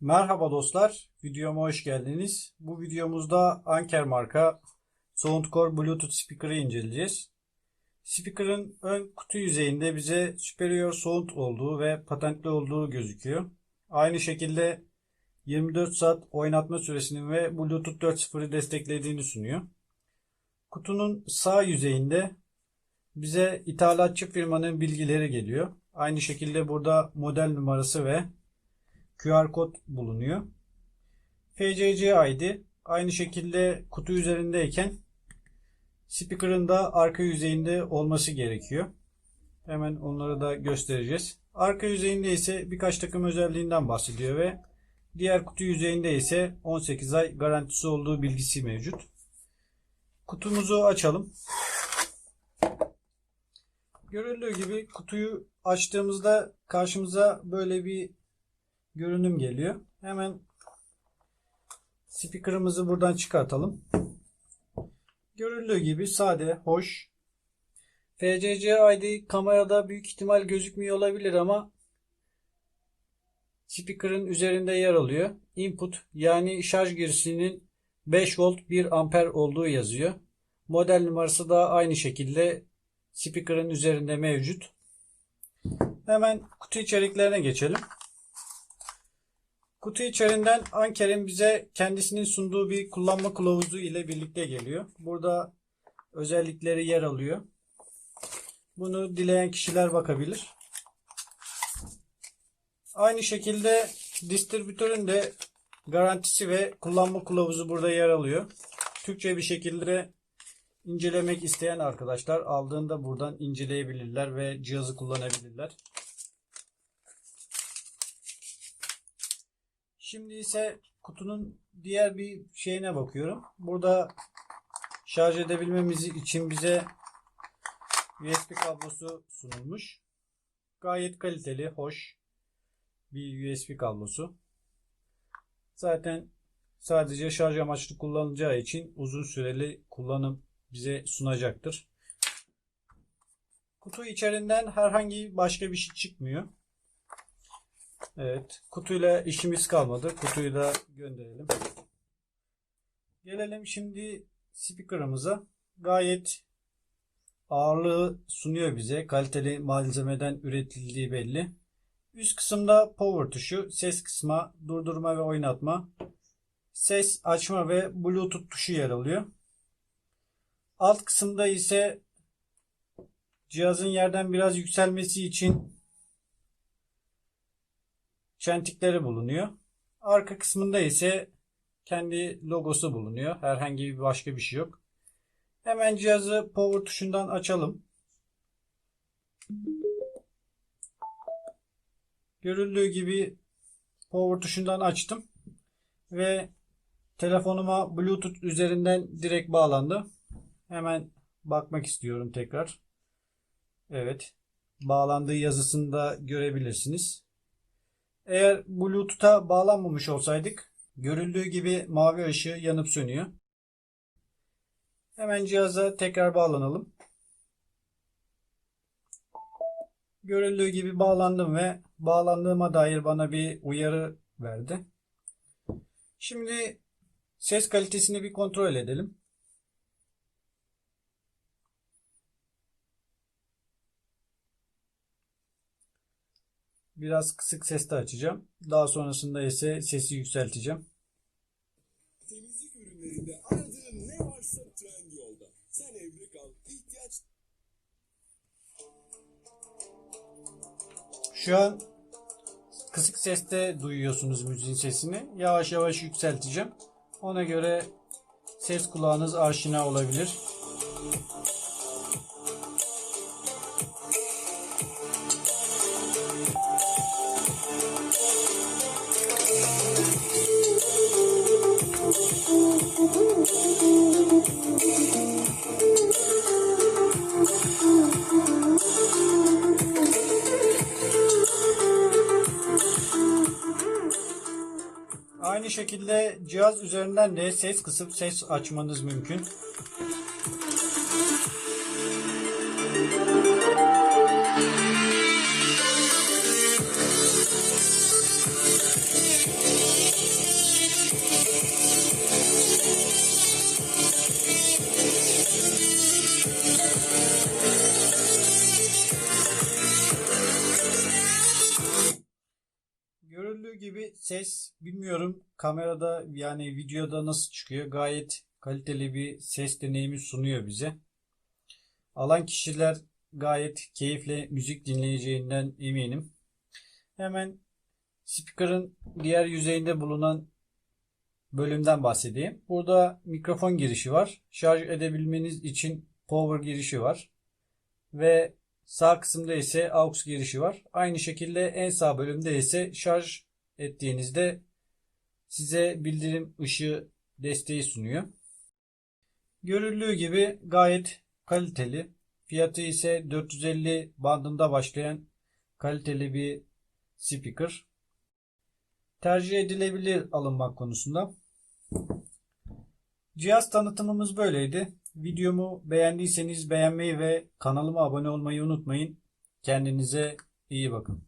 Merhaba dostlar, videoma hoş geldiniz. Bu videomuzda Anker marka Soundcore Bluetooth speaker'ı inceleyeceğiz. Speaker'ın ön kutu yüzeyinde bize superior sound olduğu ve patentli olduğu gözüküyor. Aynı şekilde 24 saat oynatma süresinin ve Bluetooth 4.0'ı desteklediğini sunuyor. Kutunun sağ yüzeyinde bize ithalatçı firmanın bilgileri geliyor. Aynı şekilde burada model numarası ve QR kod bulunuyor. FCC ID aynı şekilde kutu üzerindeyken speaker'ın da arka yüzeyinde olması gerekiyor. Hemen onları da göstereceğiz. Arka yüzeyinde ise birkaç takım özelliğinden bahsediyor ve diğer kutu yüzeyinde ise 18 ay garantisi olduğu bilgisi mevcut. Kutumuzu açalım. Görüldüğü gibi kutuyu açtığımızda karşımıza böyle bir görünüm geliyor. Hemen speaker'ımızı buradan çıkartalım. Görüldüğü gibi sade, hoş. FCC ID kamerada büyük ihtimal gözükmüyor olabilir ama speaker'ın üzerinde yer alıyor. Input yani şarj girişinin 5 volt 1 amper olduğu yazıyor. Model numarası da aynı şekilde speaker'ın üzerinde mevcut. Hemen kutu içeriklerine geçelim. Kutu içerisinden Anker'in bize kendisinin sunduğu bir kullanma kılavuzu ile birlikte geliyor. Burada özellikleri yer alıyor. Bunu dileyen kişiler bakabilir. Aynı şekilde distribütörün de garantisi ve kullanma kılavuzu burada yer alıyor. Türkçe bir şekilde incelemek isteyen arkadaşlar aldığında buradan inceleyebilirler ve cihazı kullanabilirler. Şimdi ise kutunun diğer bir şeyine bakıyorum. Burada şarj edebilmemiz için bize USB kablosu sunulmuş. Gayet kaliteli, hoş bir USB kablosu. Zaten sadece şarj amaçlı kullanılacağı için uzun süreli kullanım bize sunacaktır. Kutu içerisinden herhangi başka bir şey çıkmıyor. Evet. Kutuyla işimiz kalmadı. Kutuyu da gönderelim. Gelelim şimdi speaker'ımıza. Gayet ağırlığı sunuyor bize. Kaliteli malzemeden üretildiği belli. Üst kısımda power tuşu, ses kısma, durdurma ve oynatma, ses açma ve bluetooth tuşu yer alıyor. Alt kısımda ise cihazın yerden biraz yükselmesi için çentikleri bulunuyor. Arka kısmında ise kendi logosu bulunuyor. Herhangi bir başka bir şey yok. Hemen cihazı power tuşundan açalım. Görüldüğü gibi power tuşundan açtım ve telefonuma Bluetooth üzerinden direkt bağlandı. Hemen bakmak istiyorum tekrar. Evet. Bağlandığı yazısını da görebilirsiniz. Eğer Bluetooth'a bağlanmamış olsaydık görüldüğü gibi mavi ışığı yanıp sönüyor. Hemen cihaza tekrar bağlanalım. Görüldüğü gibi bağlandım ve bağlandığıma dair bana bir uyarı verdi. Şimdi ses kalitesini bir kontrol edelim. Biraz kısık sesle açacağım. Daha sonrasında ise sesi yükselteceğim. Temizlik ürünlerinde aradığın ne varsa Trendyol'da. Sen evde kal. İhtiyaç Şu an kısık seste duyuyorsunuz müziğin sesini. Yavaş yavaş yükselteceğim. Ona göre ses kulağınız aşina olabilir. Şekilde cihaz üzerinden de ses kısıp ses açmanız mümkün. Gibi ses bilmiyorum kamerada yani videoda nasıl çıkıyor. Gayet kaliteli bir ses deneyimi sunuyor bize. Alan kişiler gayet keyifle müzik dinleyeceğinden eminim. Hemen speaker'ın diğer yüzeyinde bulunan bölümden bahsedeyim. Burada mikrofon girişi var. Şarj edebilmeniz için power girişi var. Ve sağ kısımda ise aux girişi var. Aynı şekilde en sağ bölümde ise şarj ettiğinizde size bildirim ışığı desteği sunuyor. Görüldüğü gibi gayet kaliteli. Fiyatı ise 450 bandında başlayan kaliteli bir speaker. Tercih edilebilir alınmak konusunda. Cihaz tanıtımımız böyleydi. Videomu beğendiyseniz beğenmeyi ve kanalıma abone olmayı unutmayın. Kendinize iyi bakın.